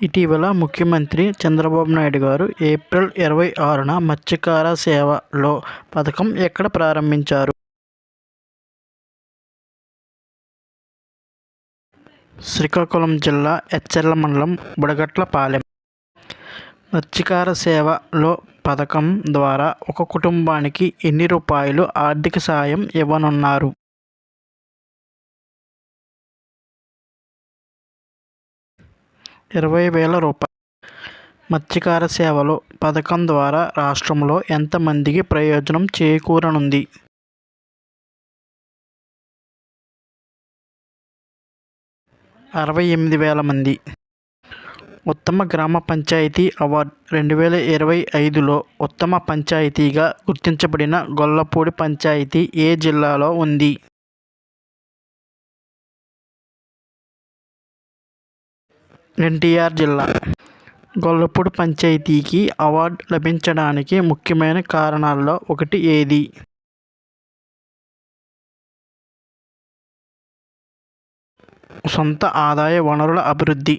ఇటీవల ముఖ్యమంత్రి చంద్రబాబు నాయుడు గారు ఏప్రిల్ ఇరవై ఆరున మత్స్యకార సేవలో పథకం ఎక్కడ ప్రారంభించారు? శ్రీకాకుళం జిల్లా ఎచ్చెర్ల మండలం బుడగట్లపాలెం. మత్స్యకార సేవలో పథకం ద్వారా ఒక కుటుంబానికి ఎన్ని రూపాయలు ఆర్థిక సాయం ఇవ్వనున్నారు? ఇరవై వేల రూపాయలు. మత్స్యకార సేవలు పథకం ద్వారా రాష్ట్రంలో ఎంతమందికి ప్రయోజనం చేకూరనుంది? అరవై ఎనిమిది వేల మంది. ఉత్తమ గ్రామ పంచాయతీ అవార్డు రెండు వేల ఇరవై ఐదులో ఉత్తమ పంచాయతీగా గుర్తించబడిన గొల్లపూడి పంచాయతీ ఏ జిల్లాలో ఉంది? ఎన్టీఆర్ జిల్లా. గొల్లపూడి పంచాయతీకి అవార్డు లభించడానికి ముఖ్యమైన కారణాల్లో ఒకటి ఏది? సొంత ఆదాయ వనరుల అభివృద్ధి.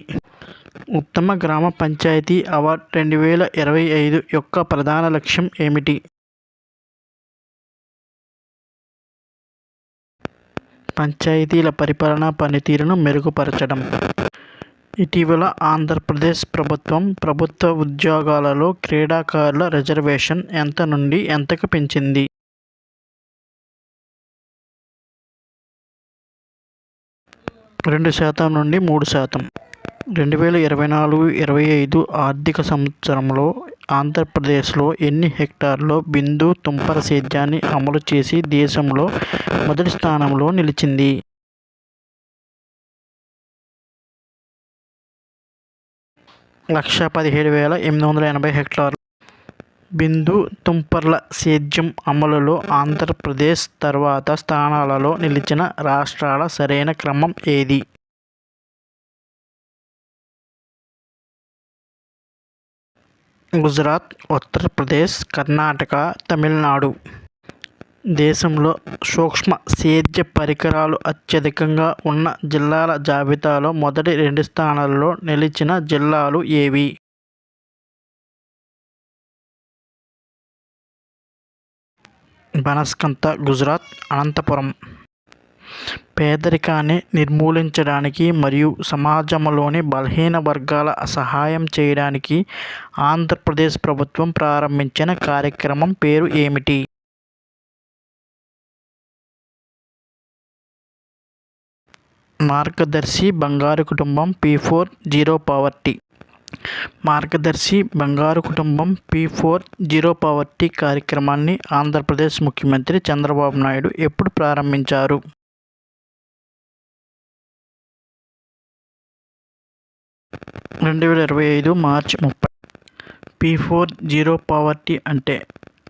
ఉత్తమ గ్రామ పంచాయతీ అవార్డు రెండు వేల ఇరవై ఐదు యొక్క ప్రధాన లక్ష్యం ఏమిటి? పంచాయతీల పరిపాలనా పనితీరును మెరుగుపరచడం. ఇటీవల ఆంధ్రప్రదేశ్ ప్రభుత్వం ప్రభుత్వ ఉద్యోగాలలో క్రీడాకారుల రిజర్వేషన్ ఎంత నుండి ఎంతకు పెంచింది? రెండు శాతం నుండి మూడు శాతం. రెండు వేల ఇరవై నాలుగు ఇరవై ఐదు ఆర్థిక సంవత్సరంలో ఆంధ్రప్రదేశ్లో ఎన్ని హెక్టార్లో బిందు తుంపర సేద్యాన్ని అమలు చేసి దేశంలో మొదటి స్థానంలో నిలిచింది? లక్ష పదిహేడు వేల ఎనిమిది వందల ఎనభై హెక్టార్లు. బిందు తుంపర్ల సేద్యం అమలులో ఆంధ్రప్రదేశ్ తర్వాత స్థానాలలో నిలిచిన రాష్ట్రాల సరైన క్రమం ఏది? గుజరాత్, ఉత్తరప్రదేశ్, కర్ణాటక, తమిళనాడు. దేశంలో సూక్ష్మ సేద్య పరికరాలు అత్యధికంగా ఉన్న జిల్లాల జాబితాలో మొదటి రెండు స్థానాల్లో నిలిచిన జిల్లాలు ఏవి? బనస్కంత, గుజరాత్, అనంతపురం. పేదరికాన్ని నిర్మూలించడానికి మరియు సమాజంలోని బలహీన వర్గాల సహాయం చేయడానికి ఆంధ్రప్రదేశ్ ప్రభుత్వం ప్రారంభించిన కార్యక్రమం పేరు ఏమిటి? మార్గదర్శి బంగారు కుటుంబం పీ ఫోర్ జీరో పావర్టీ. మార్గదర్శి బంగారు కుటుంబం పీ ఫోర్ జీరో పావర్టీ కార్యక్రమాన్ని ఆంధ్రప్రదేశ్ ముఖ్యమంత్రి చంద్రబాబు నాయుడు ఎప్పుడు ప్రారంభించారు? రెండు వేల ఇరవై ఐదు మార్చి ముప్పై. పీ ఫోర్ జీరో పావర్టీ అంటే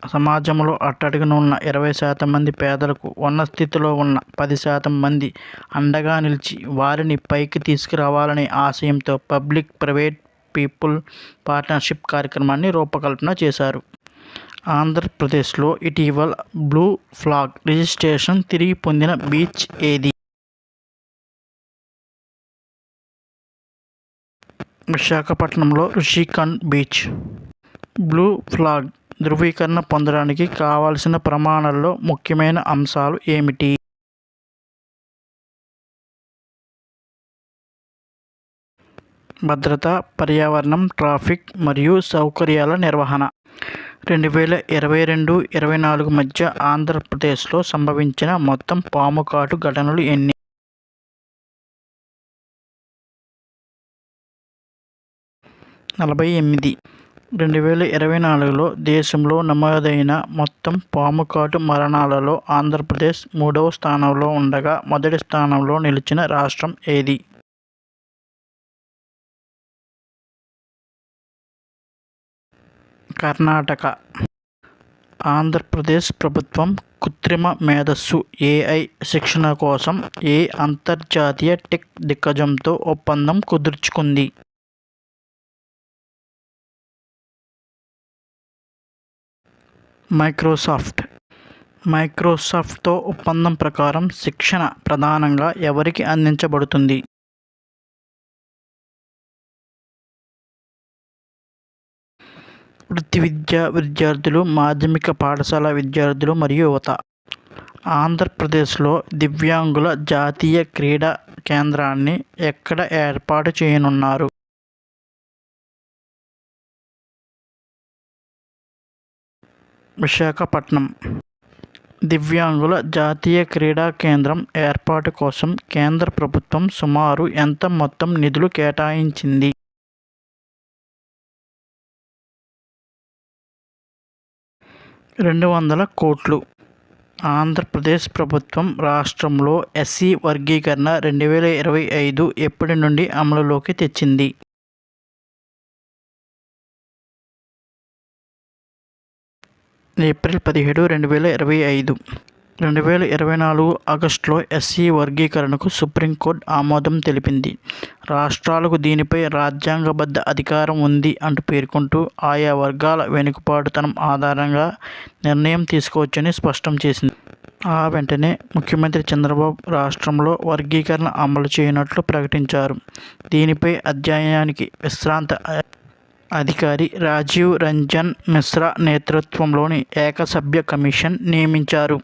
సమాజంలో అట్టడుగున ఉన్న ఇరవై శాతం మంది పేదలకు ఉన్న స్థితిలో ఉన్న పది శాతం మంది అండగా నిలిచి వారిని పైకి తీసుకురావాలనే ఆశయంతో పబ్లిక్ ప్రైవేట్ పీపుల్ పార్ట్నర్షిప్ కార్యక్రమాన్ని రూపకల్పన చేశారు. ఆంధ్రప్రదేశ్లో ఇటీవల బ్లూ ఫ్లాగ్ రిజిస్ట్రేషన్ తిరిగి పొందిన బీచ్ ఏది? విశాఖపట్నంలో రుషికొండ బీచ్. బ్లూ ఫ్లాగ్ ధృవీకరణ పొందడానికి కావలసిన ప్రమాణాల్లో ముఖ్యమైన అంశాలు ఏమిటి? భద్రత, పర్యావరణం, ట్రాఫిక్ మరియు సౌకర్యాల నిర్వహణ. రెండు వేల ఇరవై రెండు ఇరవై నాలుగు మధ్య ఆంధ్రప్రదేశ్లో సంభవించిన మొత్తం పాము కాటు ఘటనలు ఎన్ని? నలభై ఎనిమిది. రెండు వేల ఇరవై నాలుగులో దేశంలో నమోదైన మొత్తం పాము కాటు మరణాలలో ఆంధ్రప్రదేశ్ మూడవ స్థానంలో ఉండగా మొదటి స్థానంలో నిలిచిన రాష్ట్రం ఏది? కర్ణాటక. ఆంధ్రప్రదేశ్ ప్రభుత్వం కృత్రిమ మేధస్సు ఏఐ శిక్షణ కోసం ఏ అంతర్జాతీయ టెక్ దిగ్గజంతో ఒప్పందం కుదుర్చుకుంది? మైక్రోసాఫ్ట్. మైక్రోసాఫ్ట్తో ఒప్పందం ప్రకారం శిక్షణ ప్రధానంగా ఎవరికి అందించబడుతుంది? వృత్తి విద్య విద్యార్థులు మాధ్యమిక పాఠశాల విద్యార్థులు మరియు యువత. ఆంధ్రప్రదేశ్లో దివ్యాంగుల జాతీయ క్రీడా కేంద్రాన్ని ఎక్కడ ఏర్పాటు చేయనున్నారు? విశాఖపట్నం. దివ్యాంగుల జాతీయ క్రీడా కేంద్రం ఏర్పాటు కోసం కేంద్ర ప్రభుత్వం సుమారు ఎంత మొత్తం నిధులు కేటాయించింది? రెండు వందల కోట్లు. ఆంధ్రప్రదేశ్ ప్రభుత్వం రాష్ట్రంలో ఎస్సీ వర్గీకరణ రెండు వేల ఇరవై ఐదు ఎప్పటి నుండి అమలులోకి తెచ్చింది? ఏప్రిల్ పదిహేడు రెండు వేల ఇరవై ఐదు. రెండు వేల ఇరవై నాలుగు ఆగస్టులో ఎస్సీ వర్గీకరణకు సుప్రీంకోర్టు ఆమోదం తెలిపింది. రాష్ట్రాలకు దీనిపై రాజ్యాంగబద్ధ అధికారం ఉంది అంటూ పేర్కొంటూ ఆయా వర్గాల వెనుకబాటుతనం ఆధారంగా నిర్ణయం తీసుకోవచ్చని స్పష్టం చేసింది. ఆ వెంటనే ముఖ్యమంత్రి చంద్రబాబు రాష్ట్రంలో వర్గీకరణ అమలు చేయనట్లు ప్రకటించారు. దీనిపై అధ్యయనానికి విశ్రాంత అధికారి రాజీవ్ రంజన్ మిశ్రా నేతృత్వంలోని ఏకసభ్య కమిషన్ నియమించారు.